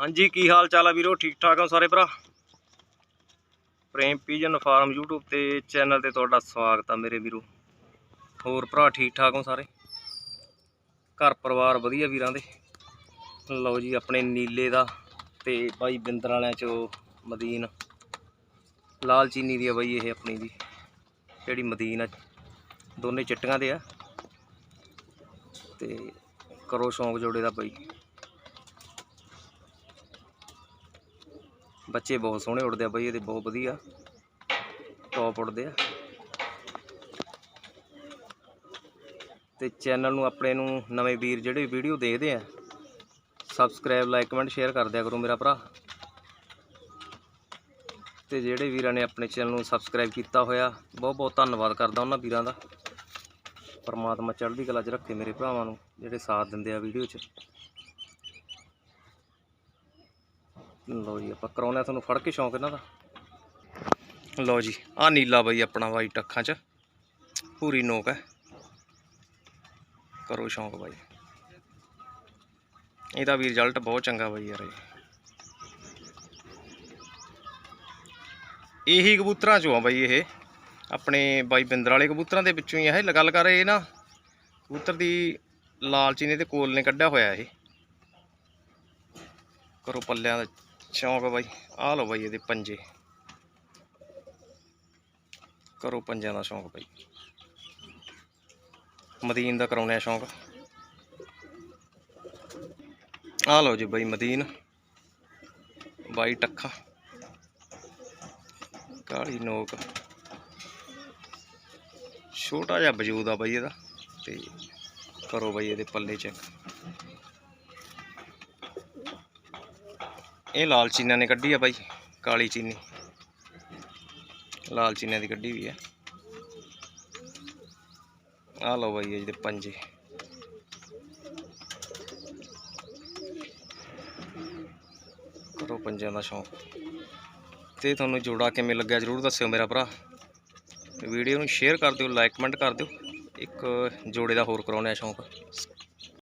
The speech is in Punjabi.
ਹਾਂਜੀ, ਕੀ ਹਾਲ ਚਾਲ ਆ ਵੀਰੋ? ਠੀਕ ਠਾਕ ਹੋ ਸਾਰੇ ਭਰਾ? ਪ੍ਰੇਮ ਪੀਜਨ ਫਾਰਮ YouTube ਤੇ ਚੈਨਲ ਤੇ ਤੁਹਾਡਾ ਸਵਾਗਤ ਆ ਮੇਰੇ ਵੀਰੋ। ਹੋਰ ਭਰਾ, ਠੀਕ ਠਾਕ ਹੋ ਸਾਰੇ? ਘਰ ਪਰਿਵਾਰ ਵਧੀਆ ਵੀਰਾਂ ਦੇ? ਲਓ ਜੀ, ਆਪਣੇ ਨੀਲੇ ਦਾ ਤੇ ਬਾਈ ਬਿੰਦਰ ਵਾਲਿਆਂ ਚੋਂ ਮਦੀਨ। ਲਾਲ ਚੀਨੀ ਦੀ ਆ ਬਾਈ ਇਹ ਆਪਣੀ ਦੀ, ਜਿਹੜੀ ਮਦੀਨ ਆ। ਦੋਨੇ ਚਿੱਟੀਆਂ ਦੇ ਆ। ਤੇ ਕਰੋ ਸ਼ੌਂਕ ਜੋੜੇ ਦਾ ਬਾਈ। ਬੱਚੇ ਬਹੁਤ ਸੋਹਣੇ ਉੱਡਦੇ ਆ ਬਈ ਇਹਦੇ ਬਹੁਤ ਵਧੀਆ। ਟੌਪ ਉੱਡਦੇ ਆ। ਤੇ ਚੈਨਲ ਨੂੰ ਆਪਣੇ ਨੂੰ ਨਵੇਂ ਵੀਰ ਜਿਹੜੇ ਵੀਡੀਓ ਦੇਖਦੇ ਆ ਸਬਸਕ੍ਰਾਈਬ ਲਾਈਕ ਕਮੈਂਟ ਸ਼ੇਅਰ ਕਰ ਦਿਆ ਕਰੋ ਮੇਰਾ ਭਰਾ। ਤੇ ਜਿਹੜੇ ਵੀਰਾਂ ਨੇ ਆਪਣੇ ਚੈਨਲ ਨੂੰ ਸਬਸਕ੍ਰਾਈਬ ਕੀਤਾ ਹੋਇਆ, ਬਹੁਤ ਬਹੁਤ ਧੰਨਵਾਦ ਕਰਦਾ ਉਹਨਾਂ ਵੀਰਾਂ ਦਾ। ਪਰਮਾਤਮਾ ਚੜ੍ਹਦੀ ਕਲਾ 'ਚ ਰੱਖੇ ਮੇਰੇ ਭਰਾਵਾਂ ਨੂੰ, ਜਿਹੜੇ ਸਾਥ ਦਿੰਦੇ ਆ ਵੀਡੀਓ 'ਚ। ਲਓ ਜੀ, ਆਪਾਂ ਕਰਾਉਣਾ ਤੁਹਾਨੂੰ ਫੜ ਕੇ ਸ਼ੌਂਕ ਇਹਨਾਂ ਦਾ। ਲਓ ਜੀ ਆ ਨੀਲਾ ਬਾਈ ਆਪਣਾ ਵਾਈਟ ਅੱਖਾਂ 'ਚ। ਪੂਰੀ ਨੋਕ ਹੈ। ਕਰੋ ਸ਼ੌਂਕ ਬਾਈ। ਇਹਦਾ ਵੀ ਰਿਜ਼ਲਟ ਬਹੁਤ ਚੰਗਾ ਬਾਈ ਯਾਰ ਇਹੀ। ਕਬੂਤਰਾਂ ਚੋਂ ਆ ਬਾਈ ਇਹ। ਆਪਣੇ ਬਾਈ ਬਿੰਦਰ ਵਾਲੇ ਕਬੂਤਰਾਂ ਦੇ ਵਿੱਚੋਂ ਹੀ ਆ ਇਹ। ਗੱਲ ਕਰ ਰਹੇ ਨਾ, ਕਬੂਤਰ ਦੀ ਲਾਲਚੀ ਨੇ ਤੇ ਕੋਲ ਨੇ ਕੱਢਿਆ ਹੋਇਆ ਇਹ। ਕਰੋ ਪੱਲਿਆਂ ਦਾ ਸ਼ੌਂਕ ਆ ਬਾਈ, ਆਹ ਲਓ ਬਾਈ ਇਹਦੇ ਪੰਜੇ। ਕਰੋ ਪੰਜਾਂ ਦਾ ਸ਼ੌਂਕ ਬਾਈ। ਮਦੀਨ ਦਾ ਕਰਾਉਣੇ ਆ ਸ਼ੌਂਕ। ਆਹ ਲਓ ਜੀ ਬਾਈ ਮਦੀਨ। ਬਾਈ ਟੱਖਾ। ਕਾਲੀ ਨੋਕ। ਛੋਟਾ ਜਿਹਾ ਵਜੂਦ ਆ ਬਾਈ ਇਹਦਾ। ਤੇ ਕਰੋ ਬਾਈ ਇਹਦੇ ਪੱਲੇ ਚੈੱਕ ਇਹ ਲਾਲ ਚੀਨਾ ਨੇ ਕੱਢੀ ਆ ਬਾਈ, ਕਾਲੀ ਚੀਨੀ। ਲਾਲ ਚੀਨੇ ਦੀ ਕੱਢੀ ਵੀ ਆ। ਆ ਲਓ ਬਾਈ ਇਹ ਜਿਹਦੇ ਪੰਜੇ। ਕਰੋ ਪੰਜਿਆਂ ਦਾ ਸ਼ੌਂਕ। ਤੇ ਤੁਹਾਨੂੰ ਜੋੜਾ ਕਿਵੇਂ ਲੱਗਿਆ ਜਰੂਰ ਦੱਸਿਓ ਮੇਰਾ ਭਰਾ। ਵੀਡੀਓ ਨੂੰ ਸ਼ੇਅਰ ਕਰ ਦਿਓ, ਲਾਈਕ ਕਮੈਂਟ ਕਰ ਦਿਓ। ਇੱਕ ਜੋੜੇ ਦਾ ਹੋਰ ਕਰਾਉਣਾ ਸ਼ੌਂਕ।